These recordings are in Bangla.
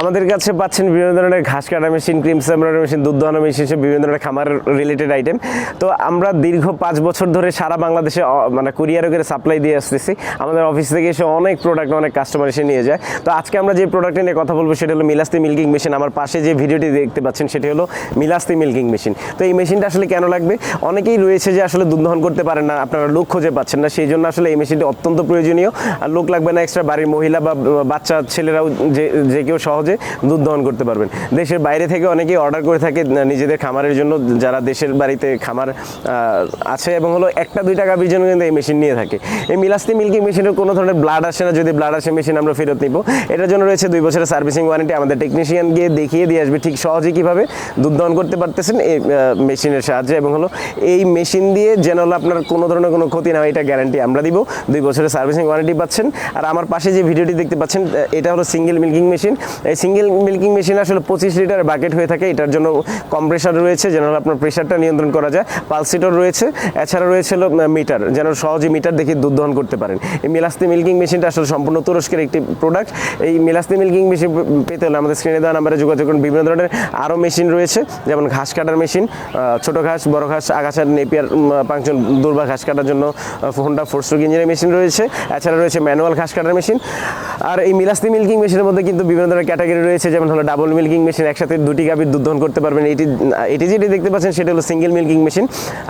আমাদের কাছে পাচ্ছেন বিভিন্ন ধরনের ঘাস কাটা মেশিন, ক্রিম সামলার মেশিন, দুধ দোহানো মেশিন সব বিভিন্ন ধরনের খামার রিলেটেড আইটেম তো আমরা দীর্ঘ পাঁচ বছর ধরে সারা বাংলাদেশে মানে কুরিয়ারে করে সাপ্লাই দিয়ে আসতেছি। আমাদের অফিস থেকে এসে অনেক প্রোডাক্ট অনেক কাস্টমার এসে নিয়ে যায়। তো আজকে আমরা যে প্রোডাক্ট নিয়ে কথা বলব সেটা হলো মিলাস্তি মিল্কিং মেশিন আমার পাশে যে ভিডিওটি দেখতে পাচ্ছেন সেটি হলো মিলাস্তি মিল্কিং মেশিন তো এই মেশিনটা আসলে কেন লাগবে? অনেকেই রয়েছে যে আসলে দুধ দহন করতে পারেন না, আপনারা লোক খুঁজে পাচ্ছেন না, সেই জন্য আসলে এই মেশিনটি অত্যন্ত প্রয়োজনীয়। আর লোক লাগবে না এক্সট্রা বাড়ির মহিলা বা বাচ্চা ছেলেরাও যে যে কেউ সহজে দুধ দহন করতে পারবেন। দেশের বাইরে থেকে অনেকেই অর্ডার করে থাকে নিজেদের খামারের জন্য, যারা দেশের বাড়িতে খামার আছে এবং হলো একটা, দুই টাকা বিজন কিন্তু এই মেশিন নিয়ে থাকে। এই মিলাস্তি মিল্কিং মেশিনের কোনো ধরনের ব্লাড আসে না, যদি ব্লাড আসে মেশিন আমরা ফেরত নিব। এটার জন্য রয়েছে দুই বছরের সার্ভিসিং ওয়ারেন্টি আমাদের টেকনিশিয়ান গিয়ে দেখিয়ে দিয়ে আসবে ঠিক সহজে কীভাবে দুধ দহন করতে পারতেছেন এই মেশিনের সাহায্যে এবং হলো এই মেশিন দিয়ে যেন হলো আপনার কোনো ধরনের কোনো ক্ষতি না হয়, এটা গ্যারান্টি আমরা দিব। দুই বছরের সার্ভিসিং ওয়ারেন্টি পাচ্ছেন। আর আমার পাশে যে ভিডিওটি দেখতে পাচ্ছেন এটা হলো সিঙ্গেল মিল্কিং মেশিন এই সিঙ্গেল মিল্কিং মেশিন আসলে পঁচিশ লিটার বাকেট হয়ে থাকে। এটার জন্য কম্প্রেসার রয়েছে যেন আপনার প্রেশারটা নিয়ন্ত্রণ করা যায়। পালসিটর রয়েছে, এছাড়া রয়েছে মিটার যেন সহজে মিটার দেখে দুধ দহন করতে পারেন। এই মিলাস্তি মিল্কিং মেশিনটা আসলে সম্পূর্ণ তুরস্কের একটি প্রোডাক্ট এই মিলাস্তি মিল্কিং মেশিন পেতে হলে আমাদের স্ক্রিনে দেওয়া নাম্বারে যোগাযোগ করুন। বিভিন্ন ধরনের আরও মেশিন রয়েছে, যেমন ঘাস কাটার মেশিন ছোট ঘাস, বড় ঘাস আগাছার নেপিয়ার পাংচন দুর্বা ঘাস কাটার জন্য হোন্ডা ফোর স্ট্রোক ইঞ্জিনের মেশিন রয়েছে। এছাড়া রয়েছে ম্যানুয়াল ঘাস কাটার মেশিন আর এই মিলাস্তি মিল্কিং মেশিনের মধ্যে কিন্তু বিভিন্ন ধরনের রয়েছে, যেমন হলো ডাবল মিল্কিং মেশিন একসাথে দুটি গাভীর দুধ দহন করতে পারবেন। এটি এটি যেটি দেখতে পাচ্ছেন, সেটা হলো সিঙ্গেল মিল্কিং মেশিন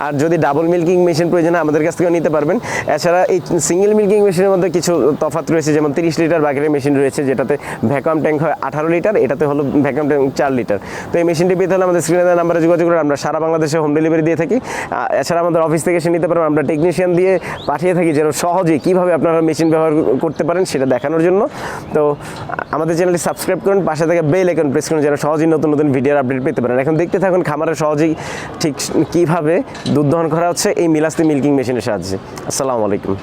আর যদি ডাবল মিল্কিং মেশিন প্রয়োজন আমাদের কাছ থেকেও নিতে পারবেন। এছাড়া এই সিঙ্গেল মিল্কিং মেশিনের মধ্যে কিছু তফাৎ রয়েছে, যেমন তিরিশ লিটার বাকেটের মেশিন রয়েছে, যেটাতে ভ্যাকুয়াম ট্যাঙ্ক হয় আঠারো লিটার, এটাতে হলো ভ্যাকুয়াম ট্যাঙ্ক চার লিটার। তো এই মেশিনটি পেতে হলে আমাদের স্ক্রিনে নাম্বারে যোগাযোগ করে আমরা সারা বাংলাদেশে হোম ডেলিভারি দিয়ে থাকি। এছাড়া আমাদের অফিস থেকে এসে নিতে পারবেন, আমরা টেকনিশিয়ান দিয়ে পাঠিয়ে থাকি যেন সহজে কীভাবে আপনারা মেশিন ব্যবহার করতে পারেন, সেটা দেখানোর জন্য। তো আমাদের চ্যানেলটি সাবস্ক্রাইব করুন, পাশে থেকে বেল আইকন প্রেস করুন যেন সহজেই নতুন নতুন ভিডিওর আপডেট পেতে পারেন। এখন দেখতে থাকুন খামারে সহজেই ঠিক কীভাবে দুধ দহন করা হচ্ছে এই মিলাস্তি মিল্কিং মেশিনের সাহায্যে। আসসালামু আলাইকুম।